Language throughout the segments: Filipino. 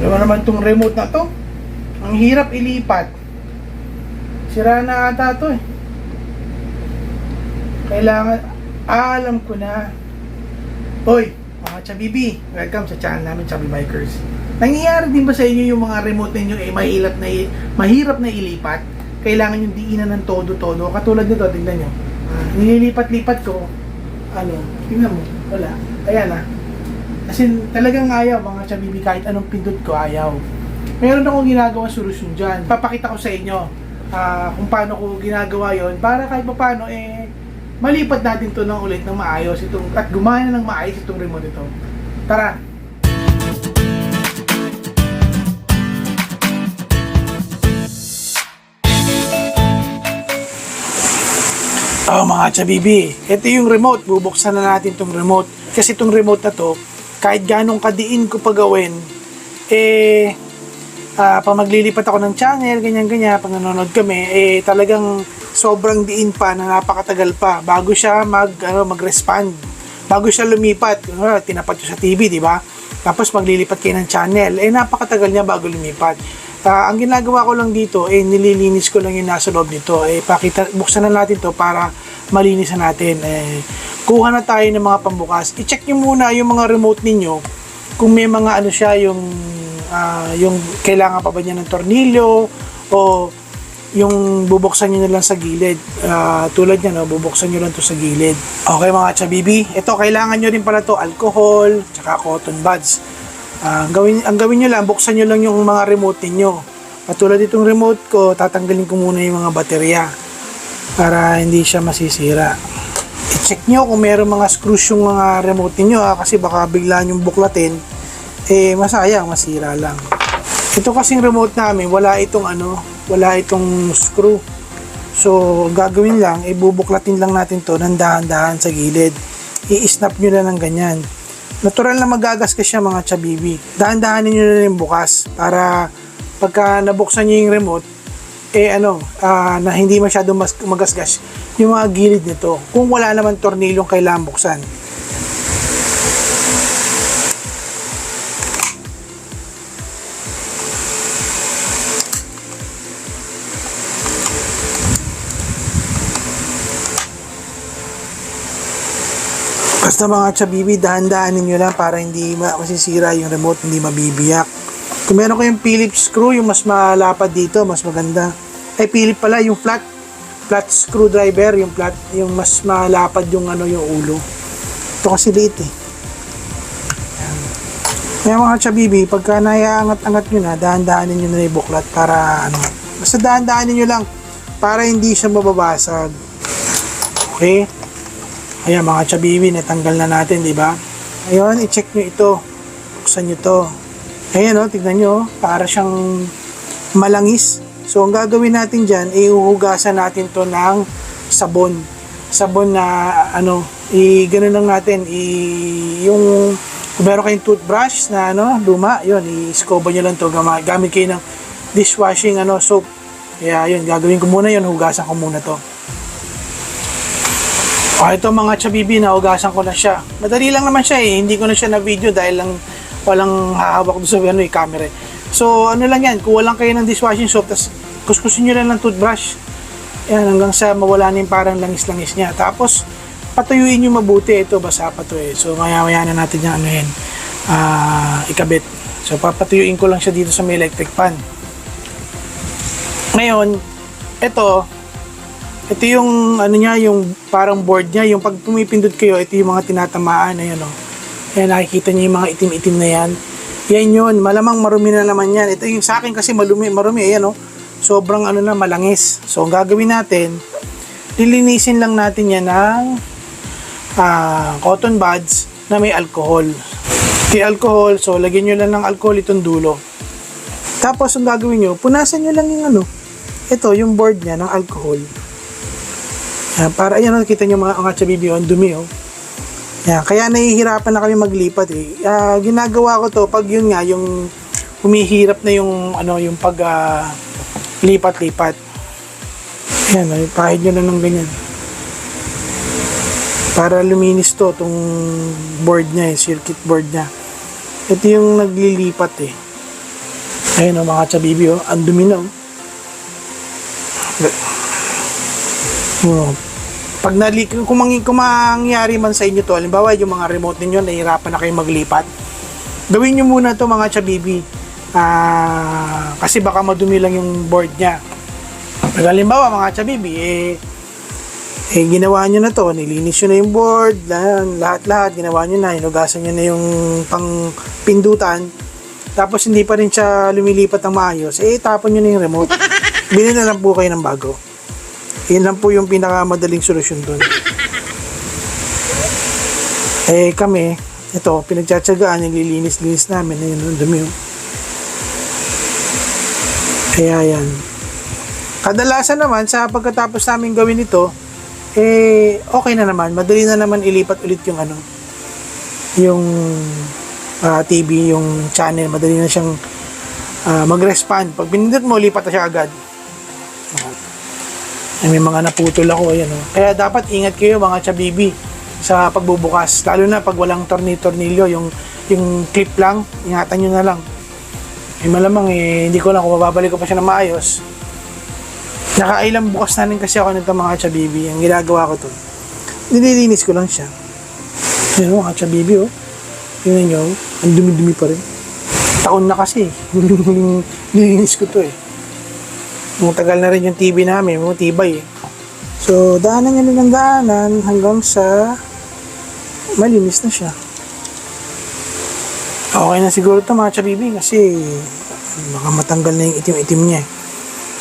Mo naman tong remote na to. Ang hirap ilipat. Sira na ata to eh. Kailangan, ah, alam ko na. Hoy, mga Chabibi, welcome sa channel namin, Chabi Bikers. Nangyayari din ba sa inyo yung mga remote ninyo eh mahirap na, mahirap na ilipat? Kailangan yung diinan ng todo-todo. Katulad nito, tingnan nyo. Ah, nililipat-lipat ko. Ano, tingnan mo, wala. Ayan ah. Kasi talagang ayaw mga chabibi kahit anong pindot ko ayaw. Meron akong ginagawa solusyon dyan. Papakita ko sa inyo ah, kung paano ko ginagawa yon para kahit pa paano eh malipat natin to ng ulit ng maayos itong at gumana ng maayos itong remote ito. Tara! Oh mga chabibi, ito yung remote. Bubuksan na natin tong remote. Kasi itong remote na to, kahit ganong kadiin ko pa gawin, eh, ah pag maglilipat ako ng channel, ganyan-ganyan, pag nanonood kami, eh, talagang sobrang diin pa na napakatagal pa bago siya mag, ano, mag-respond. Bago siya lumipat, ano, tinapat ko sa TV, di ba? Tapos maglilipat kayo ng channel, eh, napakatagal niya bago lumipat. Ah, ang ginagawa ko lang dito, eh, nililinis ko lang yung nasa loob nito. Eh, pakita, buksan na natin to para malinisan natin. Eh, kuha na tayo ng mga pambukas. I-check nyo muna yung mga remote ninyo kung may mga ano siya yung ah, yung kailangan pa ba niya ng tornilyo o yung bubuksan nyo na lang sa gilid. Ah, tulad niya, no, bubuksan nyo lang to sa gilid. Okay mga chabibi, ito kailangan nyo rin pala to alcohol, tsaka cotton buds. Ah, ang gawin, ang gawin nyo lang, buksan nyo lang yung mga remote ninyo. Katulad itong remote ko, tatanggalin ko muna yung mga baterya para hindi siya masisira. I-check nyo kung meron mga screws yung mga remote ninyo ha, kasi baka bigla yung buklatin, eh masayang, masira lang. Ito kasing remote namin, wala itong ano, wala itong screw. So, gagawin lang, ibubuklatin lang natin to ng dahan-dahan sa gilid. I-snap nyo lang ng ganyan. Natural na magagasgas siya mga chabibi. Dahan-dahanin nyo na rin bukas para pagka nabuksan nyo yung remote, eh ano, ah, na hindi masyadong mas magasgas yung mga gilid nito. Kung wala naman tornilyong kailangan buksan. Basta mga chabibi, dahan-dahanin nyo lang para hindi ma- masisira yung remote, hindi mabibiyak. Kung meron kayong Phillips screw, yung mas malapad dito, mas maganda. Ay, Philip pala, yung flat, flat screwdriver, yung flat, yung mas malapad yung ano, yung ulo. Ito kasi liit eh. Kaya mga chabibi, pagka naiangat-angat nyo na, dahan-dahanin nyo na yung buklat para ano, basta dahan-dahanin nyo lang para hindi siya mababasag. Okay? Ayan mga chabibi, natanggal na natin, di ba? Ayun, i-check nyo ito. Buksan nyo to. Ayan o, tignan nyo, oh, para siyang malangis. So, ang gagawin natin dyan, iuhugasan natin to ng sabon. Sabon na, ano, i ganun lang natin, i yung, kung meron kayong toothbrush na, ano, luma, yun, i-scoba nyo lang to, gamit kayo ng dishwashing, ano, soap. Kaya, yun, gagawin ko muna yun, hugasan ko muna to. O ito mga chabibi, naugasan ko na siya. Madali lang naman siya eh. Hindi ko na siya na video dahil lang walang hahawak doon sa ano, eh, camera. eh. So ano lang yan, kuha lang kayo ng dishwashing soap, tapos kuskusin nyo lang ng toothbrush. Yan, hanggang sa mawala na yung parang langis-langis niya. Tapos patuyuin nyo mabuti. Ito, basa pa to eh. So maya-maya na natin yung ano yan, ah, ikabit. So papatuyuin ko lang siya dito sa may electric pan. Ngayon, ito, ito yung ano niya, yung parang board niya, yung pag pumipindot kayo, ito yung mga tinatamaan, ayan o. Ayan, nakikita niyo yung mga itim-itim na yan. Yan yun, malamang marumi na naman yan. Ito yung sa akin kasi malumi, marumi, ayan o. Sobrang ano na, malangis. So, ang gagawin natin, lilinisin lang natin yan ng ah, cotton buds na may alcohol. May alcohol, so lagyan nyo lang ng alcohol itong dulo. Tapos, ang gagawin nyo, punasan nyo lang yung ano, ito, yung board niya ng alcohol. Yan, para ayan nakita niyo mga mga chabibi ang dumi oh. Yan, kaya nahihirapan na kami maglipat eh. Ah, ginagawa ko to pag yun nga yung humihirap na yung ano yung pag ah, lipat-lipat. Yan, ay pahid nyo na ng ganyan. Para luminis to tong board niya, eh, circuit board niya. Ito yung naglilipat eh. Ayun o mga chabibi o, ang dumi na o. Oh. Pag nali, kung, mangi, kung mangyari man sa inyo to, halimbawa yung mga remote ninyo, nahihirapan na kayo maglipat, gawin nyo muna to mga chabibi. Ah, kasi baka madumi lang yung board niya. Pag halimbawa mga chabibi, eh, eh ginawa nyo na to, nilinis nyo na yung board, lahat- lahat-lahat, ginawa nyo na, hinugasan nyo na yung pang pindutan, tapos hindi pa rin siya lumilipat ng maayos, eh tapon nyo na yung remote. Bili na lang po kayo ng bago. Yun lang po yung pinakamadaling solusyon doon. Eh kami, ito, pinagtsatsagaan, nililinis-linis namin, ayun, ang dumi. Kaya yan. Kadalasan naman, sa pagkatapos namin gawin ito, eh, okay na naman. Madali na naman ilipat ulit yung ano, yung ah, TV, yung channel. Madali na siyang ah, mag-respond. Pag pinindot mo, lipat na siya agad. Ay, may mga naputol ako, ayan oh. Kaya dapat ingat kayo mga chabibi sa pagbubukas. Lalo na pag walang torni-tornilyo, yung, yung clip lang, ingatan nyo na lang. Eh malamang eh, hindi ko lang kung mababalik ko pa siya na maayos. Nakailang bukas na rin kasi ako nito mga chabibi. Ang ginagawa ko to, nililinis ko lang siya. Yan o, mga chabibi oh. Tingnan nyo, ang dumi-dumi pa rin. Taon na kasi. nililinis ko to eh. Matagal na rin yung TV namin, mga tibay eh. So, daanan nyo ng daanan hanggang sa malinis na siya. Okay na siguro ito mga chabibi kasi baka matanggal na yung itim-itim niya.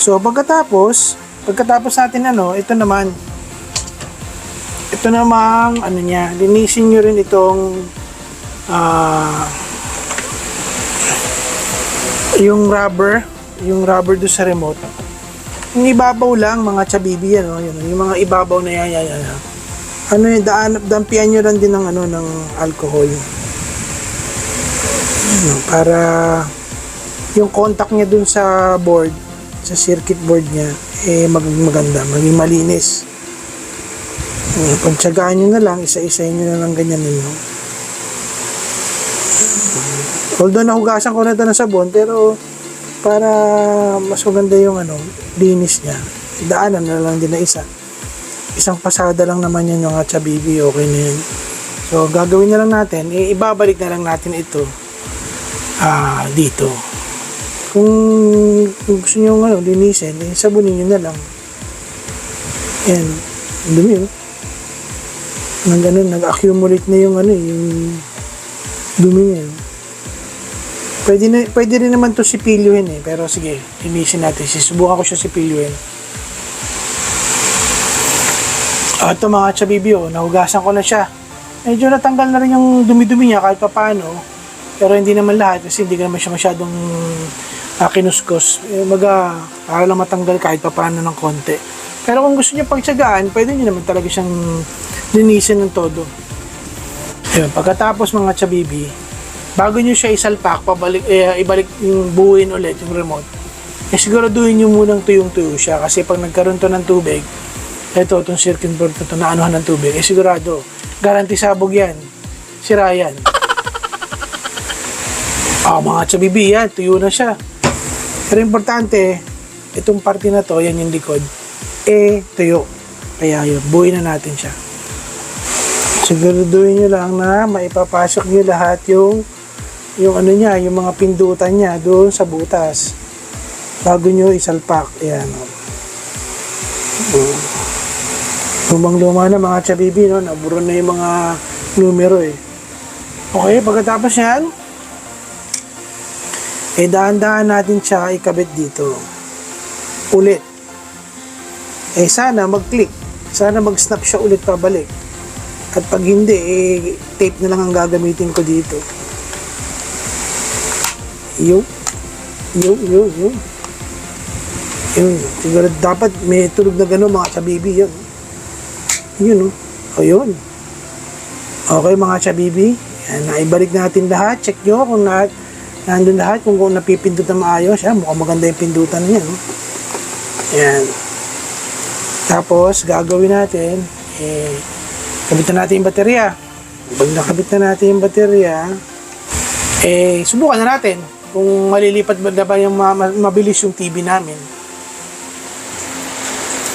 So pagkatapos, pagkatapos natin ano, ito naman, ito namang ano niya, linisin nyo rin itong ah yung rubber, yung rubber do sa remote. Yung ibabaw lang mga chabibi yan, yun, yung mga ibabaw na yan, yan, yan. Ano yun, daan, dampian nyo lang din ng ano ng alcohol. Ano, para yung contact niya dun sa board, sa circuit board niya, eh maging maganda, maging malinis. Eh, pagtsagaan nyo na lang, isa-isayin nyo na lang ganyan ninyo. Although nahugasan ko na ito ng sabon, pero para mas maganda yung ano, linis niya, daanan na lang din na isa. Isang pasada lang naman yun yung atsabibi, okay na yun. So, gagawin na lang natin, eh, ibabalik na lang natin ito ah dito. Kung, kung gusto nyo ano, linisin, eh, sabunin nyo na lang. Yan. Dumi oh. Nang ganun, nag-accumulate na yung ano, eh, yung dumi niya. oh. Pwede, na, pwede rin naman to sipilyuhin eh. Pero sige, linisin natin. Sisubukan ko siya sipilyuhin. Ah, ito mga chabibi oh, nahugasan ko na siya. Medyo natanggal na rin yung dumi-dumi niya kahit pa paano. Pero hindi naman lahat kasi hindi naman siya masyadong uh, kinuskos. Eh, maga, para lang matanggal kahit pa paano ng konti. Pero kung gusto niyo pagtsagaan, pwede niyo naman talaga siyang linisin ng todo. Ayun, pagkatapos mga chabibi, bago niyo siya isalpak, pabalik, eh, ibalik yung buuin ulit yung remote, eh siguraduhin niyo munang tuyong-tuyo siya kasi pag nagkaroon to ng tubig, ito, itong circuit board na ito na anuhan ng tubig, eh sigurado, garanti sabog yan, sira yan. Ah, mga chabibi yan, tuyo na siya. Pero importante, itong parte na to, yan yung likod, eh, tuyo. Kaya yun, buuin na natin siya. Siguraduhin nyo lang na maipapasok nyo lahat yung yung ano niya, yung mga pindutan niya doon sa butas. Bago nyo isalpak. Ayan. Lumang-luma na mga chabibi, no? Naburo na yung mga numero eh. Okay, pagkatapos yan, eh dahan-dahan natin siya ikabit dito. Ulit. Eh sana mag-click. Sana mag-snap siya ulit pabalik. At pag hindi, eh, tape na lang ang gagamitin ko dito. Yo. Yo, yo, yo. Yun. Siguro dapat may tulog na gano'n mga chabibi yan. Yun, oh. O yun. Okay mga chabibi. Yan, naibalik natin lahat. Check nyo kung lahat, nandun lahat, kung, kung napipindot na maayos. Yan, mukhang maganda yung pindutan niya. No? Yan. Tapos, gagawin natin, eh, kabitan natin yung baterya. Pag nakabit na natin yung baterya, eh, subukan na natin kung malilipat ba ba yung ma- ma- mabilis yung TV namin.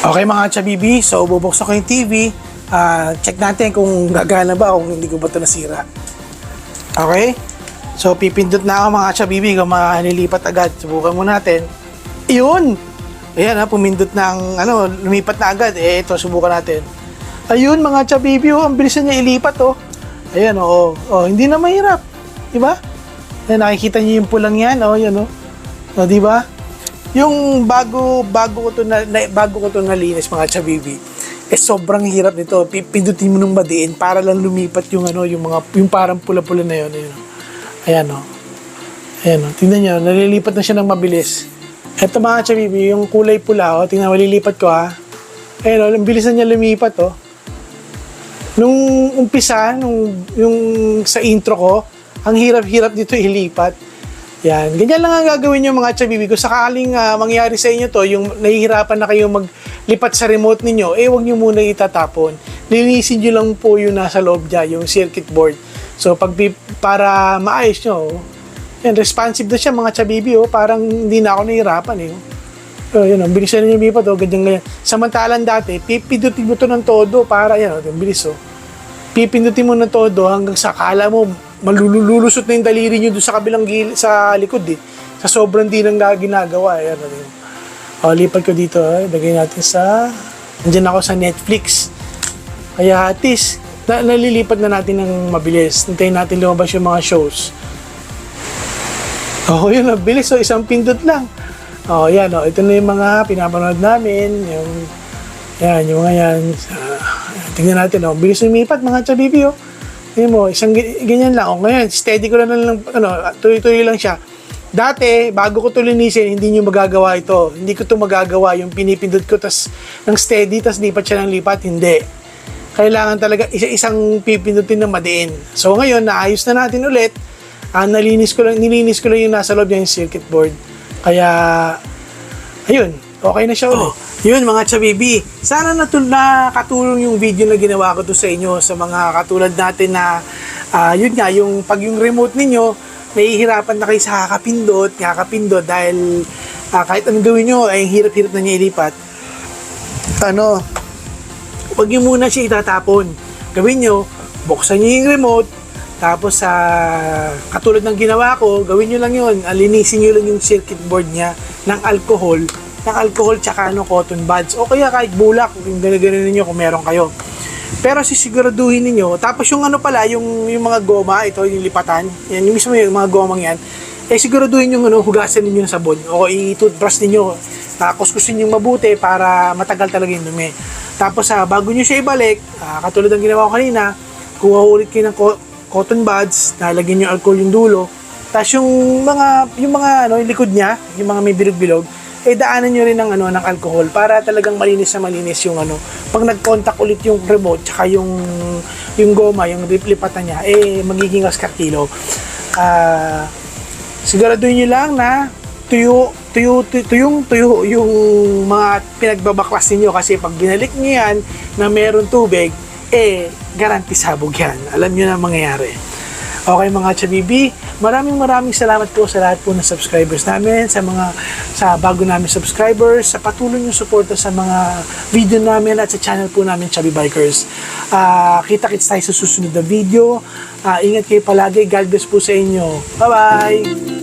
Okay mga chabibi, so bubuksan ko yung TV. Ah, check natin kung gagana ba kung hindi ko ba ito nasira. Okay? So pipindot na ako mga chabibi kung malilipat agad. Subukan mo natin. Iyon! Ayan ha, pumindot na ang, ano, lumipat na agad. Eh, ito, subukan natin. Ayun mga chabibi, oh, ang bilis niya ilipat oh. Ayan oh, oh, hindi na mahirap. Di ba? Ayan, nakikita niyo yung pulang yan, oh, yan oh. Oh, di ba? Yung bago bago ko to na, na- bago ko to nalinis mga chabibi. Eh sobrang hirap nito. Pi- Pindutin mo nung madiin para lang lumipat yung ano, yung mga yung parang pula-pula na yun, ayun. Ayan oh. Ayan oh. Tingnan niyo, nalilipat na siya ng mabilis. Ito mga chabibi, yung kulay pula oh. Tingnan, malilipat ko ha. Ayan oh, ang bilis na niya lumipat oh. Nung umpisa, nung yung sa intro ko, ang hirap-hirap dito ilipat. Yan. Ganyan lang ang gagawin yung mga chabibi. Kung sakaling ah, mangyari sa inyo to, yung nahihirapan na kayo maglipat sa remote ninyo, eh wag nyo muna itatapon. Linisin nyo lang po yung nasa loob niya, yung circuit board. So, pag para maayos nyo, yan, responsive na siya mga chabibi, oh, parang hindi na ako nahihirapan eh. Oh, yun, ang bilis na niya lipat, oh, ganyan ganyan. Samantalang dati, pipindutin mo to ng todo para, yan, oh, ang bilis, oh. Pipindutin mo ng todo hanggang sa kala mo, malululusot na yung daliri nyo doon sa kabilang gil sa likod, eh. Sa sobrang di nang ga- ginagawa, eh. Ano, yun. Oh, lipat ko dito, eh. Lagay natin sa, andyan ako sa Netflix. Kaya at least, na, nalilipat na natin ng mabilis. Hintayin natin lumabas yung mga shows. Oo, oh, yun, ang bilis. So, isang pindot lang. Oh, yan, oh. Ito na yung mga pinapanood namin. Yung, yan, yung mga yan. Ah, tingnan natin, oh. Bilis lumipat, mga chabibi, oh. Tingnan mo, isang ganyan lang. Oh, ngayon, steady ko lang lang, ano, tuloy-tuloy lang siya. Dati, bago ko linisin, hindi nyo magagawa ito. Hindi ko ito magagawa. Yung pinipindot ko, tas, ng steady, tas lipat siya ng lipat. Hindi. Kailangan talaga isa-isang pipindutin na madiin. So, ngayon, naayos na natin ulit. Ah, nalinis ko lang, nilinis ko lang yung nasa loob niya yung circuit board. Kaya, ayun, okay na siya ulit. yun mga chabibi, sana natul nakatulong yung video na ginawa ko to sa inyo sa mga katulad natin na ah, yun nga, yung pag yung remote ninyo, nahihirapan na kayo sa kakapindot, kakapindot dahil ah, kahit anong gawin nyo, ay hirap-hirap na niya ilipat. Ano, huwag nyo muna siya itatapon. Gawin nyo, buksan nyo yung remote, tapos sa katulad ng ginawa ko, gawin nyo lang yun. Alinisin nyo lang yung circuit board niya ng alcohol, ng alcohol tsaka ano, cotton buds. O kaya kahit bulak, kung ganun ninyo kung meron kayo. Pero sisiguraduhin ninyo, tapos yung ano pala, yung, yung mga goma, ito yung lipatan, yan, yung mismo yung mga gomang yan, eh siguraduhin yung ano, hugasan ninyo ng sabon o i-toothbrush ninyo, uh, kuskusin yung mabuti para matagal talaga yung dumi. Tapos ah, bago nyo siya ibalik, ah, katulad ng ginawa ko kanina, kuha ulit kayo ng co- cotton buds, nalagyan yung alcohol yung dulo, tapos yung mga yung mga ano, yung likod niya, yung mga may bilog-bilog, eh daanan nyo rin ng ano ng alcohol para talagang malinis na malinis yung ano. Pag nag-contact ulit yung remote tsaka yung yung goma, yung lipatan niya, eh magiging askartilo. Ah, siguraduhin nyo lang na tuyo, tuyo, tuyo, tuyo yung mga pinagbabaklas ninyo kasi pag binalik nyo yan na meron tubig, eh, garanti sabog yan. Alam nyo na ang mangyayari. Okay mga chabibi, maraming maraming salamat po sa lahat po ng subscribers namin, sa mga sa bago namin subscribers, sa patuloy nyo suporta sa mga video namin at sa channel po namin Chubby Bikers. Ah, kita-kits tayo sa susunod na video. Ah, ingat kayo palagi. God bless po sa inyo. Bye-bye!